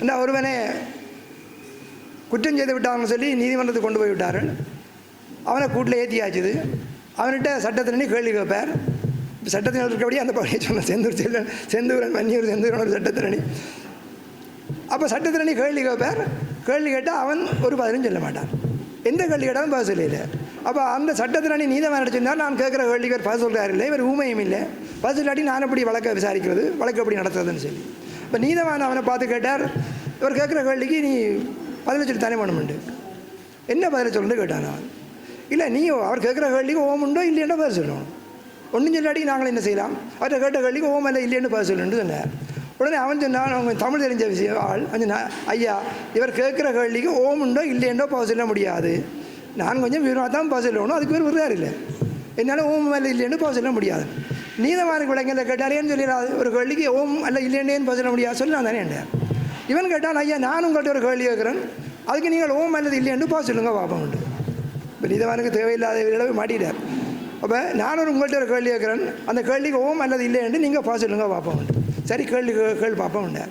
என்ன ஒருவனே குற்றம் செய்து விட்டாங்கன்னு சொல்லி நீதிமன்றத்துக்கு கொண்டு போய் விட்டார்கள் அவனை கூட்டில் ஏற்றியாச்சுது அவன்கிட்ட சட்டத்தினே கேள்வி கேட்பார் சட்டத்தினர் இருக்கபடி அந்த பகுதியை சொன்ன செந்தூர் செல்வன் செந்தூரன் மன்னியூர் செந்தூரன் ஒரு சட்டத்திரணி அப்போ சட்டத்திரணி கேள்வி கேட்பார் கேள்வி கேட்டால் அவன் ஒரு பதிலும் சொல்ல மாட்டான். எந்த கேள்வி கேட்டாலும் பதில் சொல்லல அப்போ அந்த சட்டத்திரணி நீதவன் நடிச்சிருந்தால் நான் கேட்குற கேள்விக்கு இவர் பதில் சொல்கிறார் இல்லை இவர் ஊமையும் இல்லை. பதில் இல்லாட்டி நான் எப்படி வழக்கை விசாரிக்கிறது? வழக்கு எப்படி நடத்துறதுன்னு சொல்லி. இப்போ நீதவான் அவனை பார்த்து கேட்டார். இவர் கேட்குற கேள்விக்கு நீ பதில் சொல்லி தானே பண்ணமுண்டு என்ன பதில் சொல்லுன்னு கேட்டான் அவன். இல்லை நீ அவர் கேட்குற கேள்விக்கு ஓம் உண்டோ இல்லையோ பதில் சொல்லணும். ஒன்றும் சொல்லாடி நாங்கள் என்ன செய்யலாம்? அவர்கிட்ட கேட்ட கேள்விக்கு ஓம் இல்லை இல்லைன்னு பதில் சொல்லணும்னு சொன்னார். உடனே அவன் சொன்னான் அவங்க தமிழ் தெரிஞ்ச விஷயம் ஆள். அவன் சொன்னான் ஐயா இவர் கேட்குற கேள்விக்கு ஓம் உண்டோ இல்லையோ பதில் சொல்ல முடியாது. நான் கொஞ்சம் விவரமாக தான் பதில் சொல்லணும். அதுக்கு பேர் விடுறாரு இல்லை. என்னால் ஓம் அல்ல இல்லைன்னு பதில் சொல்ல முடியாது. நீதவானுக்கு விளங்கல கேட்டாரேன்னு சொல்லிடாது ஒரு கேள்விக்கு ஓம் அல்ல இல்லைன்னு சொல்ல முடியாது. சொல்லலாம் தானே என்ன இவன் கேட்டான் ஐயா நான் உங்கள்கிட்ட ஒரு கேள்வி கேட்குறேன். அதுக்கு நீங்கள் ஓம் அல்லது இல்லைன்னு பதில் சொல்லுங்க பாப்பம் உண்டு. இப்போ நீதவானுக்கு தேவையில்லாத விளைவு மாட்டிட்டார். அப்போ நான் ஒரு உங்கள்கிட்ட ஒரு கேள்வி கேட்குறேன். அந்த கேள்விக்கு ஓம் அல்லது இல்லைன்னு நீங்கள் பாஸ் சொல்லுங்க பாப்பம் உண்டு. சரி கேள்வி கே- கேள்வி பாப்பம் உண்டார்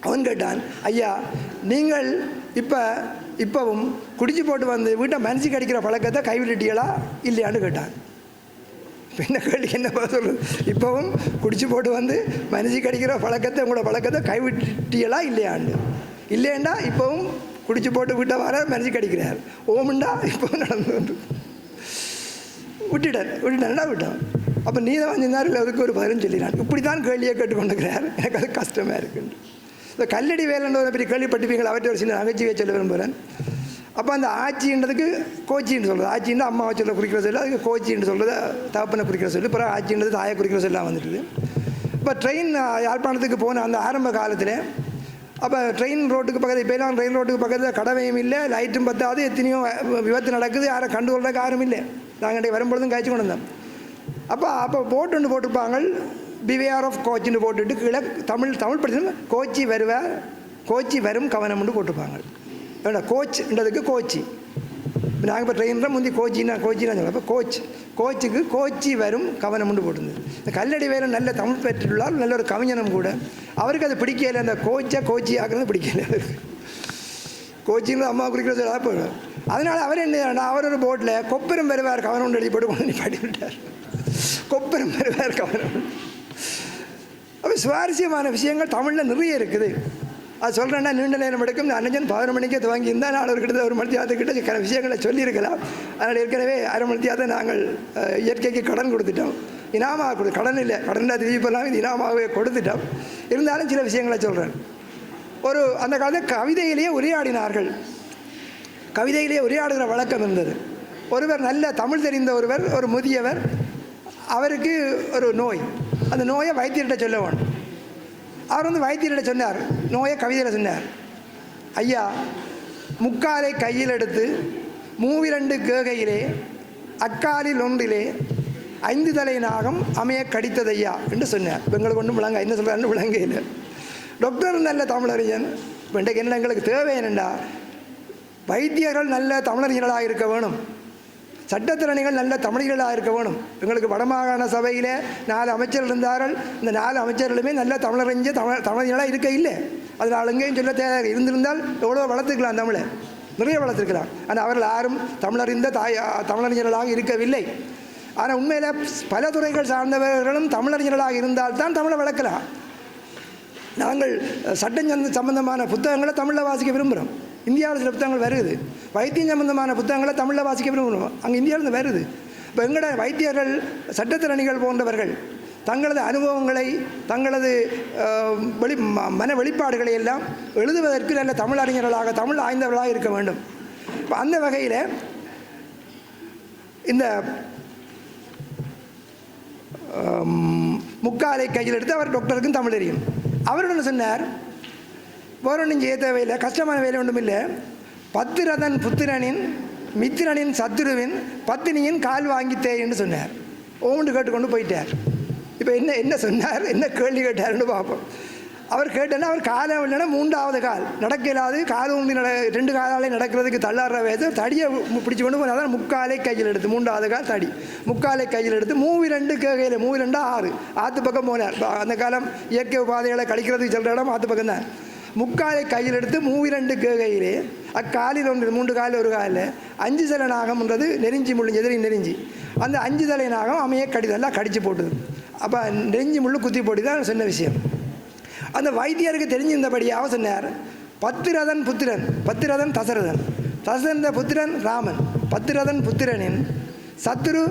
அவன் கேட்டான் ஐயா நீங்கள் இப்போ இப்போவும் குடிச்சு போட்டு வந்து வீட்டை மனசு கடிக்கிற பழக்கத்தை கைவிட்டுட்டீங்களா? இல்லையான்னு கேட்டான். பின்ன கேள்வி என்ன பதில் சொல்றது? இப்போவும் குடிச்சு போட்டு வந்து மனசு கடிக்கிற பழக்கத்தை உங்களோட பழக்கத்தை கைவிட்டியலா இல்லையாண்டு? இல்லையாண்டா இப்போவும் குடிச்சு போட்டு விட்ட வர மனசு கடிக்கிறார். ஓமுண்டா இப்போ நடந்து வந்து விட்டுட்டார். விட்டுட்டாருடா விட்டான் அப்போ நீ தான் வந்திருந்தார் இல்லை அதுக்கு ஒரு பதிலும் சொல்லிடுறான் இப்படி தான் கேள்வியை கேட்டுக்கொண்டுக்கிறார் எனக்கு அது கஷ்டமாக இருக்குண்டு. இந்த கல்லடி வேலைன்ற பெரிய கேள்விப்பட்டிருப்பீங்களா? அவற்றை ஒரு சின்ன நகைச்சுவையை சொல்ல விரும்புகிறேன். அப்போ அந்த ஆட்சின்றதுக்கு கோச்சின்னு சொல்கிறது ஆட்சின்னா அம்மாவை சொல்ல குறிக்கிற சொல்லி அதுக்கு கோச்சின்னு சொல்கிறது தகப்பனை குறிக்கிற சொல்லி அப்புறம் ஆட்சின்றது தாயை குறிக்கிற சொல்லலாம் வந்துட்டுது. இப்போ ட்ரெயின் யாழ்ப்பாணத்துக்கு போன அந்த ஆரம்ப காலத்தில் அப்போ ட்ரெயின் ரோட்டுக்கு பக்கத்தில் இப்போலாம் ரயில் ரோட்டுக்கு பக்கத்தில் கடவையும் இல்லை லைட்டும் பத்தாது எத்தனையோ விபத்து நடக்குது யாரை கண்டு கொள்றதுக்கு யாரும் இல்லை. நாங்கள் வரும்பொழுதும் காய்ச்சி கொண்டு வந்தோம். அப்போ அப்போ போட்டு ஒன்று போட்டிருப்பாங்க பிவேஆர் ஆஃப் கோச்சின்னு போட்டுட்டு கீழே தமிழ் தமிழ் படிச்சு கோச்சி வருவார் கோச்சி வரும் கவனம்னு போட்டிருப்பாங்க. ஏன்னா கோச்ன்றதுக்கு கோச்சி இப்போ நாங்கள் இப்போ ட்ரெயினில் முந்தி கோச்சின்னா கோச்சின்னா சொல்லுவோம் அப்போ கோச் கோச்சுக்கு கோச்சி வரும் கவனம் உண்டு போட்டிருந்தது இந்த கல்லடி வேலை நல்ல தமிழ் பெற்றுள்ளார் நல்ல ஒரு கவிஞனும் கூட அவருக்கு அது பிடிக்கல அந்த கோச்சா கோச்சி ஆக்குறது பிடிக்கல அவருக்கு கோச்சிங்கில் அம்மா குறிக்கிற சொல்ல போயிடும் அதனால் அவர் என்ன அவர் ஒரு போட்டில் கொப்பரம் பெறுவார் கவனம் உண்டு எழுதி போட்டு கொண்டு வந்து பாடி விட்டார் கொப்பரம் பெறுவார் கவனம் அப்போ சுவாரஸ்யமான விஷயங்கள் தமிழில் நிறைய இருக்குது அது சொல்கிறேன்னா நீண்ட நேரம் எடுக்கும். நான் பதினொரு மணிக்கே துவங்கி இருந்தால் நான் ஒரு கிட்ட ஒரு மணி சில விஷயங்களை சொல்லியிருக்கலாம். அதனால் ஏற்கனவே அரை மணி நாங்கள் இயற்கைக்கு கடன் கொடுத்துட்டோம். இனாமாக கொடு கடன் இல்லை. கடன் திருப்பிலாம் இது இனாமாகவே கொடுத்துட்டோம். இருந்தாலும் சில விஷயங்களை சொல்கிறேன் ஒரு அந்த காலத்தில் கவிதையிலேயே உரையாடினார்கள். கவிதையிலேயே உரையாடுகிற வழக்கம் இருந்தது. ஒருவர் நல்ல தமிழ் தெரிந்த ஒருவர் ஒரு முதியவர் அவருக்கு ஒரு நோய். அந்த நோயை வைத்தியர்கிட்ட சொல்ல வேணும். அவர் வந்து வைத்தியர்கிட்ட சொன்னார். நோயை கவிதையில் சொன்னார். ஐயா முக்காலை கையில் எடுத்து மூவிரண்டு கேகையிலே அக்காலில் ஒன்றிலே ஐந்து தலை நாகம் அமைய கடித்ததையா என்று சொன்னார். இப்போ எங்களுக்கு ஒன்றும் விளங்க என்ன சொல்கிறாருன்னு விளங்க இல்லை டாக்டர் நல்ல தமிழறிஞன். இப்போ இன்றைக்கு என்ன எங்களுக்கு தேவை என்னண்டா? வைத்தியர்கள் நல்ல தமிழறிஞர்களாக இருக்க வேணும். சட்டத்திறனிகள் நல்ல தமிழர்களாக இருக்க வேணும். எங்களுக்கு வடமாகாண சபையில் நாலு அமைச்சர்கள் இருந்தார்கள். இந்த நாலு அமைச்சர்களுமே நல்ல தமிழறிஞ்ச தமிழ் தமிழர்களாக இருக்க இல்லை. அதில் எங்கேயும் சொல்ல தேவை இருந்திருந்தால் எவ்வளோ வளர்த்துக்கலாம் தமிழை. நிறைய வளர்த்துருக்கலாம் ஆனால் அவர்கள் யாரும் தமிழறிந்த தாய் தமிழறிஞர்களாக இருக்கவில்லை. ஆனால் உண்மையில் பல துறைகள் சார்ந்தவர்களும் தமிழறிஞர்களாக இருந்தால்தான் தமிழை வளர்க்கலாம். நாங்கள் சட்டம் சம்பந்தமான புத்தகங்களை தமிழில் வாசிக்க விரும்புகிறோம் இந்தியாவில் சில புத்தகங்கள் வருது. வைத்தியம் சம்பந்தமான புத்தகங்களை தமிழில் வாசிக்க விரும்பணும் அங்கே இந்தியாவிலேருந்து வருது. இப்போ எங்களோட வைத்தியர்கள் சட்டத்திறனிகள் போன்றவர்கள் தங்களது அனுபவங்களை தங்களது வெளி ம- மன வெளிப்பாடுகளை எல்லாம் எழுதுவதற்கு நல்ல தமிழ் அறிஞர்களாக தமிழ் ஆய்ந்தவர்களாக இருக்க வேண்டும். இப்போ அந்த வகையில் இந்த முக்காலை கையில் எடுத்து அவர் டாக்டருக்கும் தமிழ் அறியும் அவருடன் சொன்னார் வேற ஒன்றும் செய்ய தேவையில்லை கஷ்டமான வேலை ஒன்றும் இல்லை. பத்திரதன் புத்திரனின் மித்திரனின் சத்துருவின் பத்தினியின் கால் வாங்கித்தே என்று சொன்னார். ஓண்டு கேட்டுக்கொண்டு போயிட்டார். இப்போ என்ன என்ன சொன்னார்? என்ன கேள்வி கேட்டாருன்னு பார்ப்போம். அவர் கேட்டேன்னா அவர் காலம் இல்லைன்னா மூன்றாவது கால். நடக்க இயலாது கால் ஊன்றி நட ரெண்டு காலாலே நடக்கிறதுக்கு தள்ளாடுற வயது தடியை பிடிச்சி கொண்டு போனால் தான் முக்காலை கையில் எடுத்து மூன்றாவது கால் தடி. முக்காலை கையில் எடுத்து மூவி ரெண்டு கேகையில் மூவி ரெண்டா ஆறு. ஆற்று பக்கம் போனார். அந்த காலம் இயற்கை பாதைகளை கழிக்கிறதுக்கு செல்ற இடம் ஆற்று பக்கம் தான் முக்காலை கையில் எடுத்து மூவிரண்டு கேகையிலே அக்காலில் ஒன்று மூன்று காலில் ஒரு காலில் அஞ்சு தலை நாகம்ன்றது நெறிஞ்சி முள்ளு எதிரி நெறிஞ்சி அந்த அஞ்சு தலை நாகம் அமைய கடிதெல்லாம் கடிச்சு போட்டுது. அப்போ நெருஞ்சி முள்ளு குத்தி போட்டு தான் சொன்ன விஷயம். அந்த வைத்தியருக்கு தெரிஞ்சிருந்தபடியாக சொன்னார் பத்திரதன் புத்திரன் பத்திரதன் தசரதன் தசரந்த புத்திரன் ராமன் பத்திரதன் புத்திரனின் சத்துரு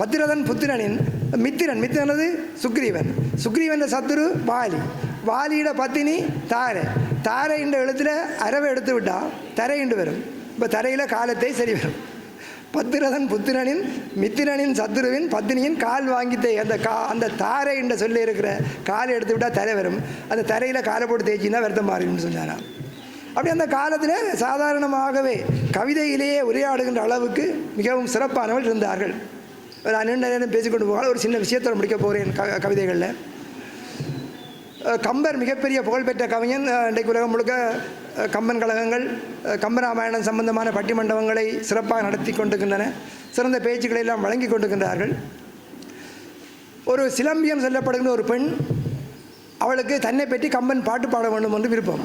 பத்திரதன் புத்திரனின் மித்திரன். மித்திரனது சுக்ரீவன். சுக்ரீவன் சத்துரு பாலி. வாலியிட பத்தினி தாரை. தாரை என்ற எழுத்தில் அரவை எடுத்து விட்டால் தரை என்று வரும். இப்போ தரையில் காலத்தை சரி வரும். பத்திரதன் புத்திரனின் மித்திரனின் சத்துருவின் பத்தினியின் கால் வாங்கித்தே அந்த கா அந்த தாரை என்ற சொல்லி இருக்கிற காலை எடுத்து விட்டால் தரை வரும். அந்த தரையில் காலை போட்டு தேய்ச்சின்னா வருத்தம் மாறிடும்னு சொன்னாராம். அப்படி அந்த காலத்தில் சாதாரணமாகவே கவிதையிலேயே உரையாடுகின்ற அளவுக்கு மிகவும் சிறப்பானவர்கள் இருந்தார்கள். நான் நீண்ட நேரம் பேசிக்கொண்டு போகாத ஒரு சின்ன விஷயத்தை முடிக்க போகிறேன் க கவிதைகளில். கம்பர் மிகப்பெரிய புகழ்பெற்ற கவிஞன் இன்றைக்கு உலகம் முழுக்க கம்பன் கழகங்கள் கம்பராமாயணம் சம்பந்தமான பட்டிமண்டபங்களை சிறப்பாக நடத்தி கொண்டிருக்கின்றன சிறந்த பேச்சுக்களை எல்லாம் வழங்கி கொண்டிருக்கின்றார்கள். ஒரு சிலம்பியம் சொல்லப்படுகின்ற ஒரு பெண் அவளுக்கு தன்னை பற்றி கம்பன் பாட்டு பாட வேண்டும் என்று விருப்பம்.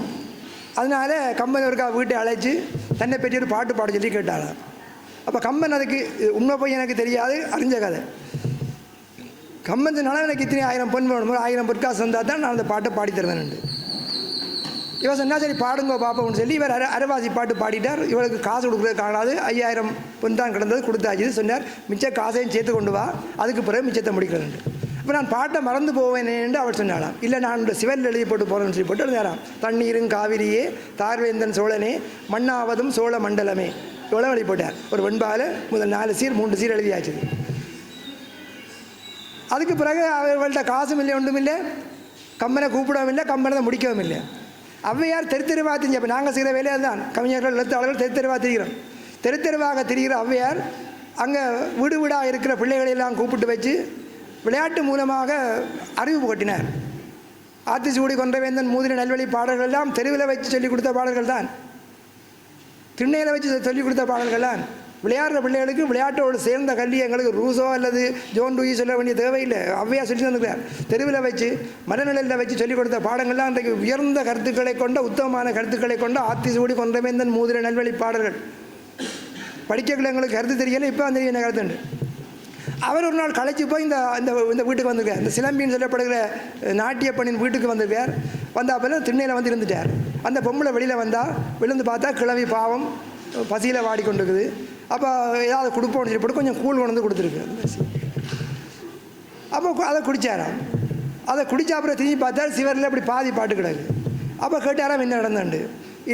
அதனால் கம்பன் ஒருக்கா வீட்டை அழைச்சி தன்னை பற்றி ஒரு பாட்டு பாட சொல்லி கேட்டாளாம். அப்போ கம்பன் அதுக்கு உண்மை போய் எனக்கு தெரியாது அறிஞ்ச கதை. கம்பன் எனக்கு இத்தனை ஆயிரம் பொன் வேணும். ஆயிரம் பொற்காசு வந்தால் தான் நான் அந்த பாட்டை பாடி தருவேன் இவன் சொன்னா சரி பாடுங்க பாப்போம்னு சொல்லி இவர் அர பாட்டு பாடிட்டார். இவளுக்கு காசு கொடுக்குறது காணாது ஐயாயிரம் பொன் தான் கிடந்தது கொடுத்தாச்சு சொன்னார். மிச்ச காசையும் சேர்த்து கொண்டு வா. அதுக்கு பிறகு மிச்சத்தை முடிக்கிறேன் இப்போ நான் பாட்டை மறந்து போவேன் என்று அவள் சொன்னாலாம் இல்லை நான் இந்த சிவன் எழுதி போட்டு போகிறேன்னு சொல்லி போட்டு எழுதினாராம். தண்ணீரும் காவிரியே தார்வேந்தன் சோழனே மண்ணாவதும் சோழ மண்டலமே இவ்வளோ எழுதி போட்டார். ஒரு வெண்பால முதல் நாலு சீர் மூன்று சீர் எழுதியாச்சு. அதுக்கு பிறகு அவர்கள்ட்ட காசும் இல்லை ஒன்றும் இல்லை கம்பனை கூப்பிடவும் இல்லை கம்பனை முடிக்கவும் இல்லை ஔவையார் தெரு தெருவாக தெரிஞ்ச அப்போ நாங்கள் செய்கிற வேலையை தான். கவிஞர்கள் எழுத்தாளர்கள் தெரு தெருவாக திரிகிறோம். தெருத்தெருவாக திரிகிற ஔவையார் அங்கே வீடு வீடாக இருக்கிற பிள்ளைகளையெல்லாம் கூப்பிட்டு வச்சு விளையாட்டு மூலமாக அறிவு புகட்டினார். ஆத்திசூடி கொன்றவேந்தன் மூதிரி நல்வழி பாடல்கள் எல்லாம் தெருவில் வச்சு சொல்லிக் கொடுத்த பாடல்கள் தான். திண்ணையில் வச்சு சொல்லிக் கொடுத்த பாடல்கள் தான். விளையாடுற பிள்ளைகளுக்கு விளையாட்டோடு சேர்ந்த கல்வி எங்களுக்கு ரூசோ அல்லது ஜோன் டூயி சொல்ல வேண்டிய தேவையில்லை. அவ்வையா சொல்லி தந்துக்கிறார் தெருவில் வச்சு மனநிலையில் வச்சு சொல்லிக் கொடுத்த பாடங்கள்லாம் அன்றைக்கு உயர்ந்த கருத்துக்களை கொண்ட உத்தமமான கருத்துக்களை கொண்ட ஆத்திசூடி கொன்றமேந்தன் மூதிர நல்வழி பாடல்கள் படிக்கக்குள்ள எங்களுக்கு கருத்து தெரியல இப்போ அந்த என்ன கருத்து அவர் ஒரு நாள் களைச்சி போய் இந்த இந்த இந்த வீட்டுக்கு வந்திருக்கார். இந்த சிலம்பின்னு சொல்லப்படுகிற நாட்டிய பெண்ணின் வீட்டுக்கு வந்திருக்கார். வந்த அப்போ திண்ணையில் வந்து இருந்துட்டார். அந்த பொம்பளை வெளியில் வந்தால் விழுந்து பார்த்தா கிளவி பாவம் பசியில் வாடி அப்போ ஏதாவது கொடுப்போம்னு சொல்லி போட்டு கொஞ்சம் கூழ் கொண்டு வந்து கொடுத்துருக்கு. அப்போ அதை குடித்தாராம் அதை குடித்த அப்புறம் திரும்பி பார்த்தா சிவரில் இப்படி பாதி பாட்டு கிடக்கு. அப்போ கேட்டாராம் என்ன நடந்தாண்டு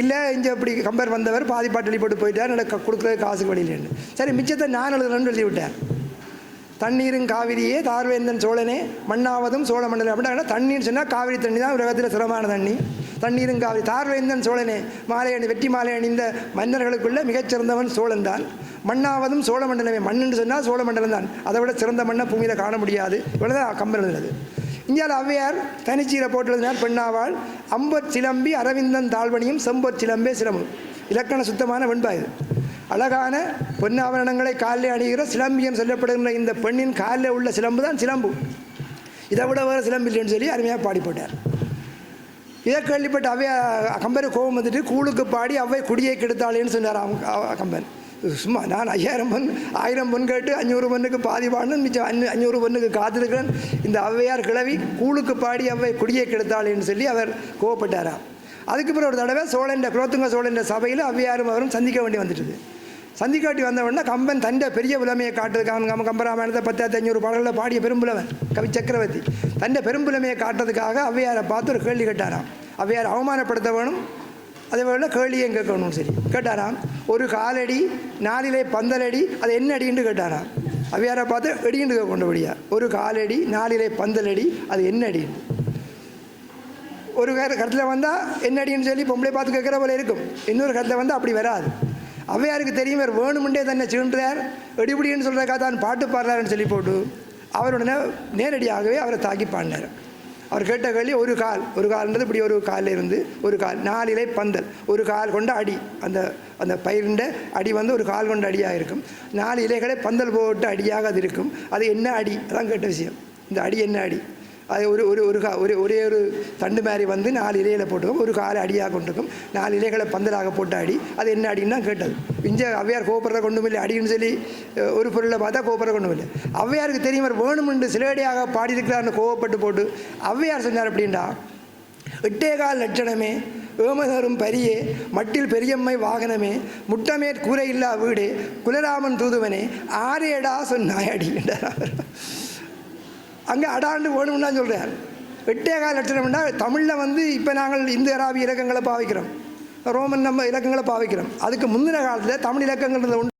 இல்லை இங்கே இப்படி கம்பேர் வந்தவர் பாதி பாட்டு எழுதி போட்டு போயிட்டார் எனக்கு கொடுக்குறது காசுக்கு வழியிலேன்னு சரி மிச்சத்தை நான் எழுதுறேன்னு எழுதி விட்டேன் தண்ணீரும் காவிரியே தார்வேந்தன் சோழனே மண்ணாவதும் சோழ மண்டலம். அப்படின்னா தண்ணீர் சொன்னால் காவிரி தண்ணி தான் உலகத்தில் சிரமமான தண்ணி. தண்ணீரும் காவிரி தார்வேந்தன் சோழனே. மாலை அணி வெற்றி மாலை அணிந்த மன்னர்களுக்குள்ள மிகச்சிறந்தவன் சோழன் தான். மண்ணாவதும் சோழ மண்டலமே. மண்ணுன்னு சொன்னால் சோழ மண்டலம் தான். அதை விட சிறந்த மண்ணை பூமியில் காண முடியாது. இவ்வளோதான் கம்பல் எழுதுனது. இந்தியாவில் ஔவையார் தனிச்சீரை போட்டு பெண்ணாவாள் அம்பர் சிலம்பி அரவிந்தன் தாழ்வணியும் செம்பர் சிலம்பே சிலம்பும். இலக்கண சுத்தமான வெண்பா இது. அழகான பொன்னாபரணங்களை காலில் அணிகிற சிலம்பியம் சொல்லப்படுகின்ற இந்த பெண்ணின் காலில் உள்ள சிலம்பு தான் சிலம்பு. இதை விட வேறு சிலம்பு இல்லைன்னு சொல்லி அருமையாக பாடி போட்டார். இதை கேள்விப்பட்ட அவைய கம்பர் கோபம் வந்துட்டு கூழுக்கு பாடி அவை குடியை கெடுத்தாளேன்னு சொன்னார் அவங்க அவ- கம்பன் சும்மா நான் ஐயாயிரம் பொன் ஆயிரம் பொன் கேட்டு அஞ்சூறு பொண்ணுக்கு பாதி பாடணும் மிச்சம் அஞ்சு அஞ்சூறு பொண்ணுக்கு காத்திருக்கிறேன் இந்த ஔவையார் கிழவி கூழுக்கு பாடி அவை குடியை கெடுத்தாளேன்னு சொல்லி அவர் கோவப்பட்டாராம் அதுக்கு பிறகு ஒரு தடவை சோழன் குலோத்துங்க சோழன் சபையில் ஔவையாரும் அவரும் சந்திக்க வேண்டி வந்துட்டுது. சந்திக்காட்டி வந்தவொடனே கம்பன் தண்டை பெரிய புலமையை காட்டுறதுக்கு அவன் கம்பராமாயணத்தை பத்தாயிரத்தி ஐநூறு பாடல்களில் பாடிய பெரும்புலவன் கவி சக்கரவர்த்தி. தன்னை பெரும்புலமையை காட்டுறதுக்காக ஔவையாரை பார்த்து ஒரு கேள்வி கேட்டாராம். ஔவையார் அவமானப்படுத்த வேணும்? அதே போல் கேள்வியும் கேட்கணும்னு சரி கேட்டாராம் ஒரு காலடி நாலிலே பந்தலடி அது என்ன அடின்னு கேட்டாராம். ஔவையாரை பார்த்து எடின்னு கொண்டபடியா ஒரு காலடி நாலிலே பந்தலடி அது என்ன அடின்னு? ஒரு கருத்தில் வந்தால் என்ன அடின்னு சொல்லி பொம்பளை பார்த்து கேட்குற போல இருக்கும். இன்னொரு கருத்தில் வந்தால் அப்படி வராது. அவையாருக்கு தெரியும் இவர் வேணுமுண்டே தன்னை சீண்டுறார். எடுபடின்னு சொல்கிறக்கா தான் பாட்டு பாடுறாருன்னு சொல்லி போட்டு அவருடனே நேரடியாகவே அவரை தாக்கி பாடினார். அவர் கேட்ட கேள்வி ஒரு கால் ஒரு கால்ன்றது இப்படி ஒரு காலில் இருந்து ஒரு கால் நாலிலை பந்தல் ஒரு கால் கொண்ட அடி அந்த அந்த பயிரிண்ட அடி வந்து ஒரு கால் கொண்ட அடியாக இருக்கும். நாலு இலைகளை பந்தல் போட்டு அடியாக அது இருக்கும். அது என்ன அடி? அதான் கேட்ட விஷயம். இந்த அடி என்ன அடி? அது ஒரு ஒரு ஒரு கா- ஒரு ஒரே ஒரு தண்டு மாதிரி வந்து நாலு இலைகளை போட்டுக்கும். ஒரு காலை அடியாக கொண்டுக்கும் நாலு இலைகளை பந்தலாக போட்டு அடி. அது என்ன அடின்னு தான் கேட்டது. இங்கே அவ்வையார் கோபுறத கொண்டு இல்லை அடின்னு சொல்லி ஒரு பொருளை பார்த்தா கோபுறத கொண்டு இல்லை. ஔவையாருக்கு தெரியும் அவர் வேணுமென்று சிலேடியாக பாடியிருக்கிறார்னு கோவப்பட்டு போட்டு ஔவையார் சொன்னார் அப்படின்டா எட்டே கால் லட்சணமே ஏமதரும் பரியே மட்டில் பெரியம்மை வாகனமே முட்டமேற் கூரை இல்லா வீடே குலராமன் தூதுவனே ஆரேடா சொன்னாய் அடிக்கின்றார் அவர். அங்கே அடாண்டு வேணும்னு தான் சொல்கிறார் எட்டேகால் லட்சணம்னா தமிழில் வந்து இப்போ நாங்கள் இந்து அராபி இலக்கங்களை பாவிக்கிறோம். ரோமன் நம்ம இலக்கங்களை பாவிக்கிறோம். அதுக்கு முந்தின காலத்தில் தமிழ் இலக்கங்கள் உண்டு.